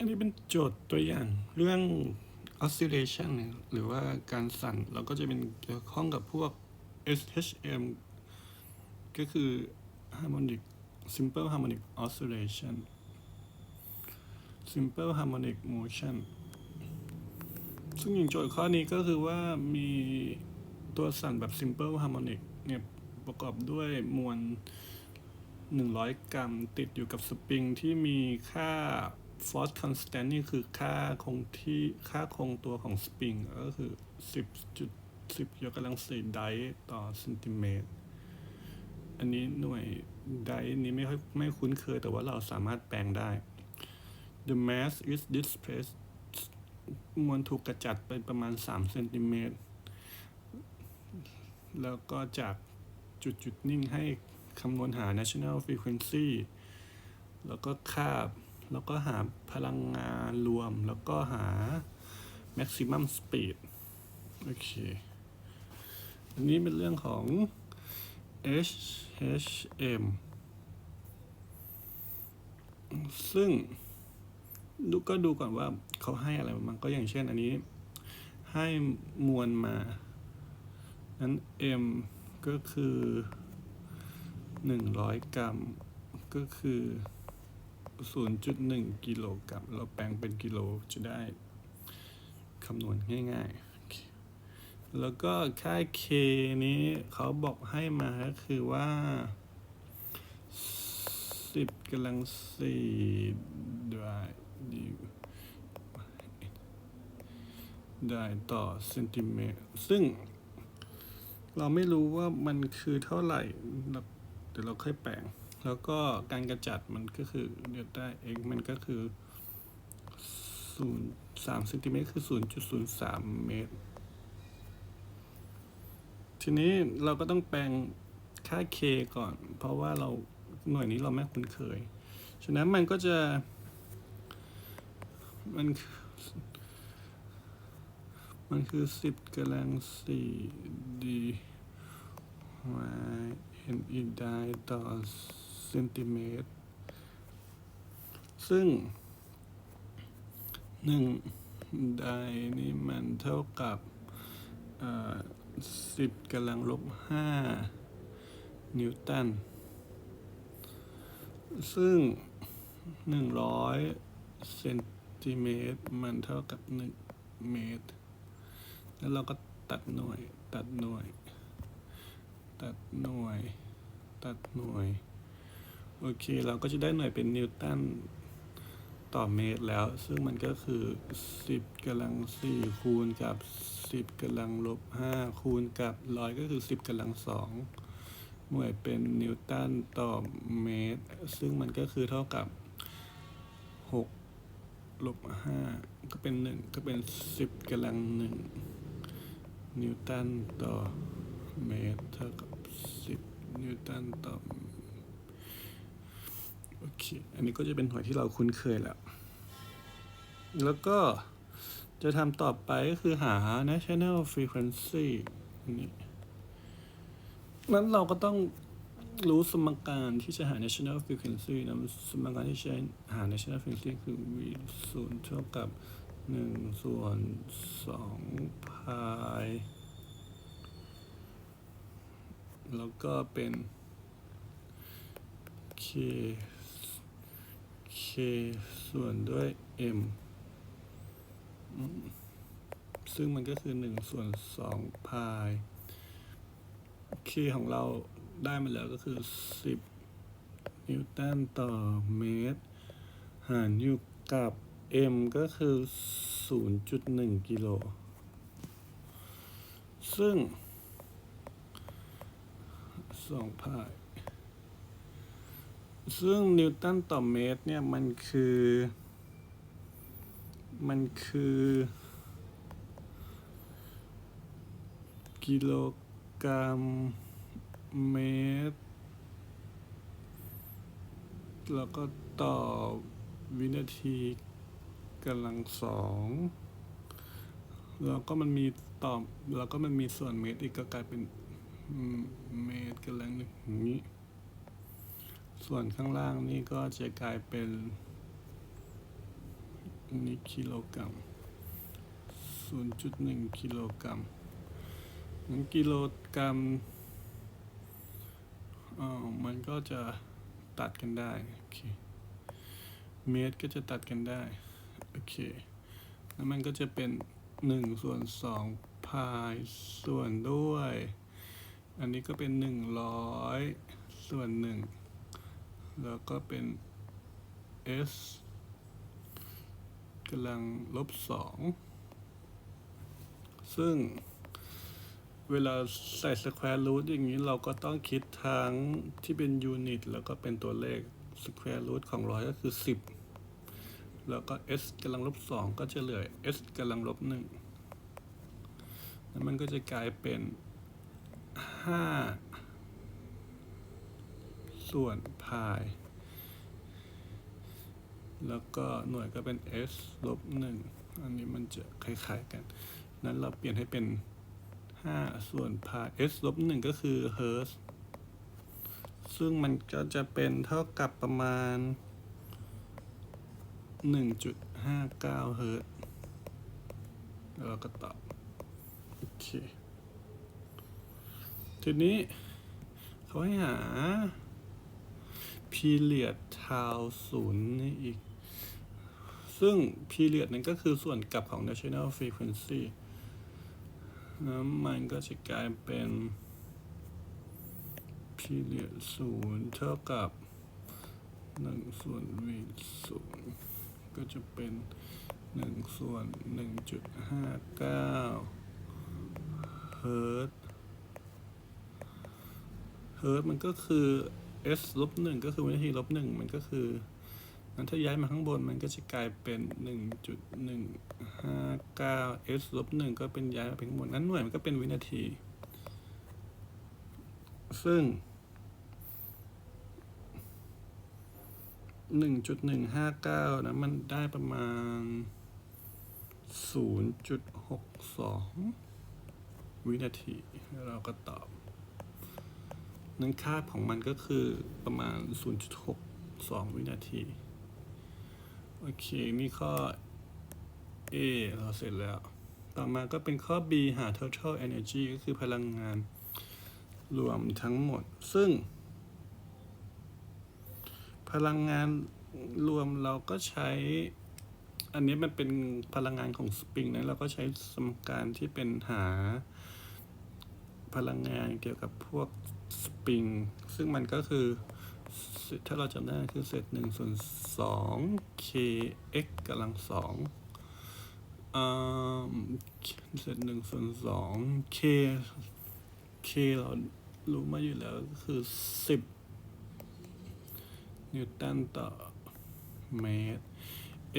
อันนี้เป็นโจทย์ตัวอย่างเรื่อง oscillation หรือว่าการสั่นเราก็จะเป็นเกี่ยวข้องกับพวก SHM ก็คือ harmonic simple harmonic oscillation simple harmonic motion ซึ่งอย่างโจทย์ข้อนี้ก็คือว่ามีตัวสั่นแบบ simple harmonic เนี่ยประกอบด้วยมวล 100 กรัมติดอยู่กับสปริงที่มีค่า force constant นี่คือค่าคงที่ค่าคงตัวของสปริงก็คือ 10จุด10 ยกกำลังสี่ไดต่อเซนติเมตร อันนี้หน่วยไดนี้ไม่ค่อยไม่คุ้นเคยแต่ว่าเราสามารถแปลงได้ the mass is displaced มวลถูกกระจัดไปประมาณ 3 เซนติเมตร แล้วก็จากจุดจุดนิ่งให้คำนวณหา national frequency แล้วก็คาบ แล้วก็หาพลังงานรวม แล้วก็หา maximum speed โอเค อันนี้เป็นเรื่องของ HHM ซึ่งดูก็ดูก่อนว่าเขาให้อะไรมาบ้างก็อย่างเช่นอันนี้ ให้มวลมา นั้น M ก็คือ 100 กรัม ก็คือ 0.1 กิโลกรัม เราแปลงเป็นกิโลจะได้คำนวณง่ายๆ แล้วก็ค่า K นี้เขาบอกให้มาก็คือว่า 10กำลัง4ได้ดีได้ต่อเซนติเมตร ซึ่ง เราไม่รู้ว่ามันคือเท่าไหร่ เดี๋ยวเราค่อยแปลง แล้วก็การกระจัดมันก็คือเดี๋ยวได้ x มันก็คือศูนย์สามเซนติเมตรคือศูนย์จุดศูนย์สามเมตร ทีนี้เราก็ต้องแปลงค่า k ก่อน เพราะว่าเราหน่วยนี้เราไม่คุ้นเคย ฉะนั้นมันก็จะ มัน มันคือสิบกำลังสี่ดีวเอ็นอีได้ต่อ เซนติเมตร ซึ่งหนึ่งไดนี่มันเท่ากับสิบกำลังลบห้านิวตัน ซึ่งหนึ่งร้อยเซนติเมตร มันเท่ากับหนึ่งเมตร แล้วเราก็ตัดหน่วย ตัดหน่วย ตัดหน่วย ตัดหน่วย โอเค เราก็จะได้หน่วยเป็นนิวตันต่อเมตรแล้ว ซึ่งมันก็คือ 10กำลัง 4 คูณกับ 10กำลังลบ 5 คูณกับร้อยก็คือ 10กำลัง 2 หน่วยเป็นนิวตันต่อเมตร ซึ่งมันก็คือเท่ากับ 6 ลบ 5 ก็เป็น 1 ก็เป็น 10กำลัง 1 นิวตันต่อเมตรเท่ากับ 10 นิวตันต่อ โอเค อันนี้ก็จะเป็นหน่วยที่เราคุ้นเคยแล้ว แล้วก็จะทำต่อไปก็คือหา national frequency นี่นั้นเราก็ต้องรู้สมการที่จะหา national frequency นะสมการที่ใช้หา national frequency คือ v ศูนย์เท่ากับหนึ่งส่วนสองพายแล้วก็เป็น k k ส่วนด้วย m ซึ่งมันก็คือ 1 ส่วน2พาย k ของเราได้มาแล้วก็คือ 10 นิวตันต่อเมตร หารอยู่กับ m ก็คือ 0.1 กิโล ซึ่ง2พาย ซึ่งนิวตันต่อเมตรเนี่ยมันคือ มันคือ กิโลกรัมเมตร แล้วก็ต่อวินาทีกำลังสองแล้วก็มันมีต่อแล้วก็มันมีส่วนเมตรอีกก็กลายเป็นเมตรกำลังหนึ่งอย่างนี้ ส่วนข้างล่างนี่ก็จะกลายเป็นนนี้กิโลกรัมศูนย์จุดหนึ่งกิโลกรัมนั้นกิโลกรัมอ่อมันก็จะตัดกันได้โอเคเมตรก็จะตัดกันได้โอเคแล้วมันก็จะเป็นหนึ่งส่วนสองพายส่วนด้วย อันนี้ก็เป็นหนึ่งร้อยส่วนหนึ่ง แล้วก็เป็น s กำลังลบสองซึ่งเวลาใส่ square root อย่างนี้เราก็ต้องคิดทั้งที่เป็นยูนิตแล้วก็เป็นตัวเลข square root ของร้อยก็คือ 10 แล้วก็ s กำลังลบสองก็จะเหลือ s กำลังลบหนึ่งแล้วมันก็จะกลายเป็น 5 ส่วนพาย แล้วก็หน่วยก็เป็น s ลบหนึ่งอันนี้มันจะคล้ายๆกัน นั้นเราเปลี่ยนให้เป็น 5 ส่วนพาย s ลบหนึ่งก็คือ hertz ซึ่งมันก็จะเป็นเท่ากับประมาณ 1.59เฮิรตซ์แล้วเราก็ตอบ โอเค ทีนี้เขาให้หา period tau ศูนย์นี่อีก ซึ่ง period นั้นก็คือส่วนกลับของ national frequency แล้วมันก็จะกลายเป็น period ศูนย์เท่ากับหนึ่งส่วน v ศูนย์ก็จะเป็นหนึ่งส่วนหนึ่งจุดห้าเก้าเฮิร์ตเฮิร์ตมันก็คือ s ลบหนึ่งก็คือวินาทีลบหนึ่งมันก็คือนั้นถ้าย้ายมาข้างบนมันก็จะกลายเป็นหนึ่งจุดหนึ่งห้าเก้า s ลบหนึ่งก็เป็นย้ายมาเป็นข้างบนนั้นหน่วยมันก็เป็นวินาที ซึ่งหนึ่งจุดหนึ่งห้าเก้านะมันได้ประมาณศูนย์จุดหกสองวินาทีแล้วเราก็ตอบ นั้นค่าของมันก็คือประมาณ 0.62 วินาที โอเค นี่ข้อ A เราเสร็จแล้ว ต่อมาก็เป็นข้อ B หา total energy ก็คือพลังงานรวมทั้งหมด ซึ่ง พลังงานรวมเราก็ใช้ อันนี้มันเป็นพลังงานของสปริงนะเราก็ใช้สมการที่เป็นหาพลังงานเกี่ยวกับพวก สปริงซึ่งมันก็คือ ถ้าเราจำได้คือเศษหนึ่งส่วนสอง k x กำลังสองเศษหนึ่งส่วนสอง k k เรารู้มาอยู่แล้วก็คือสิบนิวตันต่อเมตร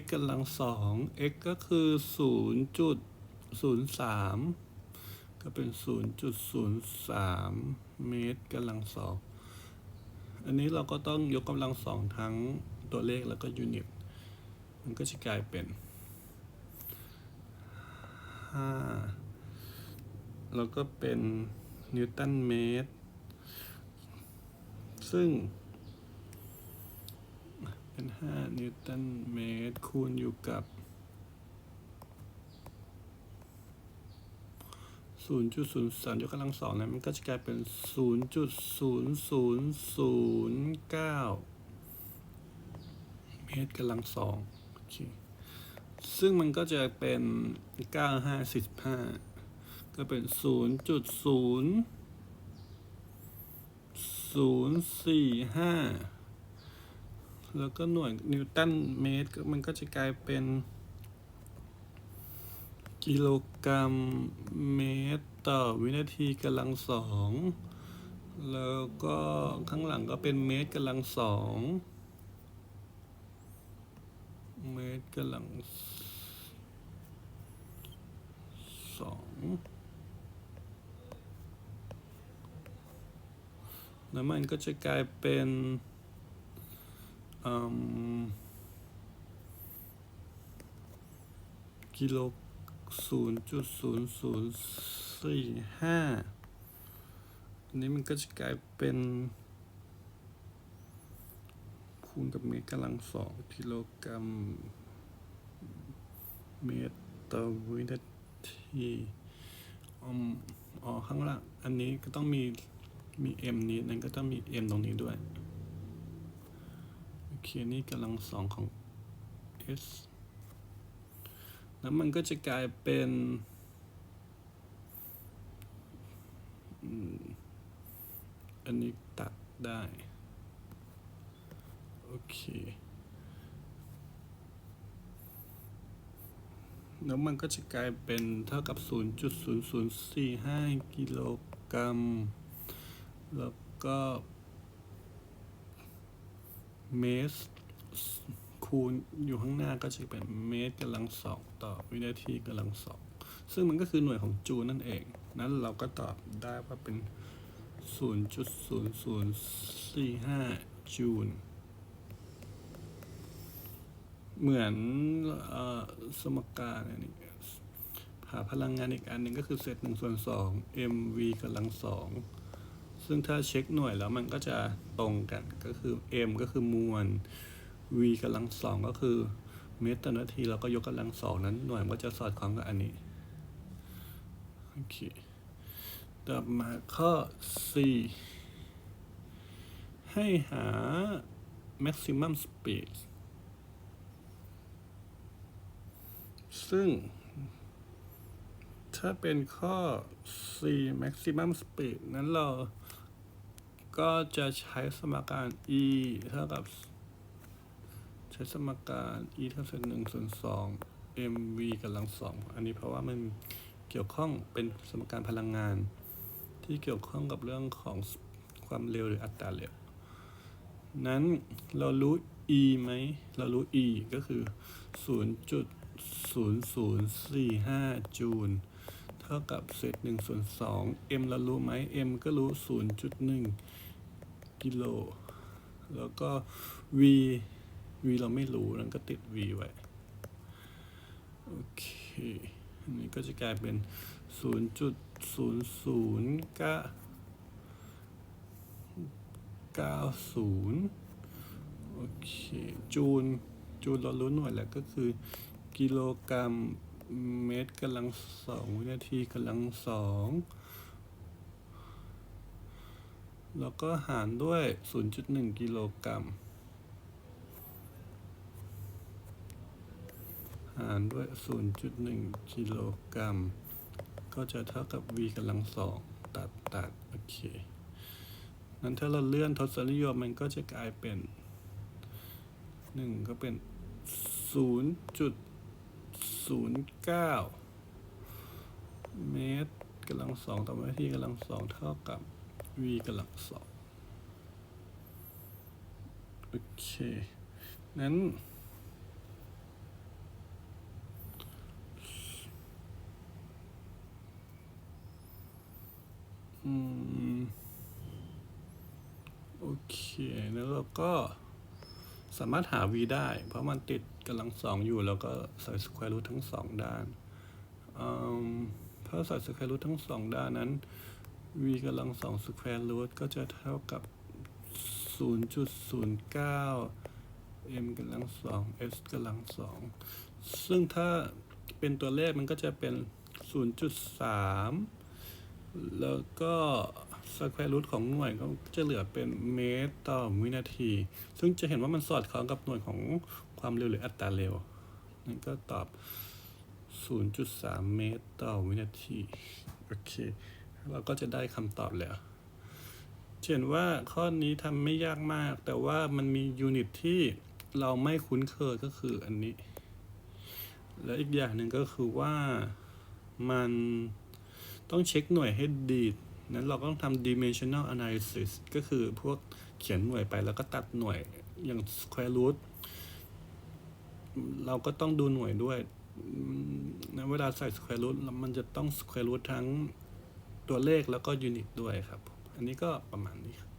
x กำลังสอง x ก็คือศูนย์จุดศูนย์สาม ก็เป็นศูนย์จุดศูนย์สามเมตรกำลังสอง อันนี้เราก็ต้องยกกำลังสองทั้งตัวเลขแล้วก็ยูนิต มันก็จะกลายเป็นห้าแล้วก็เป็นนิวตันเมตร ซึ่ง เป็นห้านิวตันเมตรคูณอยู่กับ ศูนย์จุดศูนย์สามยกกำลังสองเนี่ยมันก็จะกลายเป็นศูนย์จุดศูนย์ศูนย์ศูนย์เก้าเมตรกำลังสองโอเคซึ่งมันก็จะเป็นเก้าห้าสิบห้าก็เป็นศูนย์จุดศูนย์ศูนย์สี่ห้าแล้วก็หน่วยนิวตันเมตรมันก็จะกลายเป็น กิโลกรัมเมตรต่อวินาทีกำลังสอง แล้วก็ข้างหลังก็เป็นเมตรกำลังสอง เมตรกำลังสองแล้วมันก็จะกลายเป็นกิโล ศูนย์จุดศูนย์ศูนย์สี่ห้าอันนี้มันก็จะกลายเป็นคูณกับเมตรกำลังสองกิโลกรัมเมตรต่อวินาทีอมอ๋อข้างล่างอันนี้ก็ต้องมีมี m นี้นั่นก็ต้องมี m ตรงนี้ด้วย โอเค นี่กำลังสองของ s แล้วมันก็จะกลายเป็นอันนี้ตัดได้ โอเค แล้วมันก็จะกลายเป็นเท่ากับ 0.0045 กิโลกรัม แล้วก็เมตร คูณอยู่ข้างหน้าก็จะเป็นเมตรกำลังสองต่อวินาทีกำลังสองซึ่งมันก็คือหน่วยของจูลนั่นเอง นั้นเราก็ตอบได้ว่าเป็น 0.0045 จูล เหมือนออสมการอันนี้หาพลังงานอีกอันหนึ่งก็คือเศษหนึ่งส่วนสอง mv กำลังสองซึ่งถ้าเช็คหน่วยแล้วมันก็จะตรงกันก็คือ m ก็คือมวล v กำลังสองก็คือเมตรต่อนาทีเราก็ยกกำลังสองนั้นหน่วยมันก็จะสอดคล้องกับอันนี้โอเคต่อมาข้อ 4 ให้หา maximum speed ซึ่ง ถ้าเป็นข้อ 4 maximum speed นั้นเราก็จะใช้สมการ e เท่ากับ ใช้สมการ e เท่ากับหนึ่งส่วนสอง mv กำลังสองอันนี้เพราะว่ามันเกี่ยวข้องเป็นสมการพลังงาน ที่เกี่ยวข้องกับเรื่องของความเร็วหรืออัตราเร็ว นั้นเรารู้ e ไหม เรารู้ e ก็คือ 0.0045 จูล เท่ากับเศษ1ส่วน2 m เรารู้ไหม m ก็รู้ 0.1 กิโล แล้วก็ v v เราไม่รู้นั้นก็ติด v ไว้ โอเค อันนี้ก็จะกลายเป็น 0.00ก็90 โอเค จูล จูลเรารู้หน่วยแล้วก็คือ กิโลกรัมเมตรกำลังสองวินาทีกำลังสองแล้วก็หารด้วย 0.1 กิโลกรัม หารด้วย 0.1 กิโลกรัม ก็จะเท่ากับ v กำลังสองตัดตัดโอเคนั้นถ้าเราเลื่อนทศนิยมมันก็จะกลายเป็นหนึ่งก็เป็น 0.09 เมตรกำลังสองต่อวินาทีกำลังสองเท่ากับ v กำลังสองโอเค นั้น อืม โอ เคแล้วเราก็สามารถหา v ได้ เพราะมันติดกำลังสองอยู่ แล้วก็ใส่สแควร์รูททั้งสองด้านอืมถ้าใส่สแควร์รูททั้งสองด้านนั้น v กำลังสองสแควร์รูทก็จะเท่ากับ 0.09 m กำลังสอง s กำลังสองซึ่งถ้าเป็นตัวเลขมันก็จะเป็น 0.3 แล้วก็ สแควร์รูทของหน่วยก็จะเหลือเป็นเมตรต่อวินาที ซึ่งจะเห็นว่ามันสอดคล้องกับหน่วยของความเร็วหรืออัตราเร็ว นั่นก็ตอบ 0.3 เมตรต่อวินาที โอเค เราก็จะได้คำตอบแล้วเห็นว่าข้อนี้ทำไม่ยากมาก แต่ว่ามันมียูนิตที่เราไม่คุ้นเคยก็คืออันนี้ และอีกอย่างหนึ่งก็คือว่ามันต้องเช็คหน่วยให้ดี นั้นเราก็ต้องทำ dimensional analysis ก็คือพวกเขียนหน่วยไปแล้วก็ตัดหน่วยอย่าง square root เราก็ต้องดูหน่วยด้วยในะเวลาใส่ square root มันจะต้อง square root ทั้งตัวเลขแล้วก็ยูนิตด้วยครับ อันนี้ก็ประมาณนี้ครับ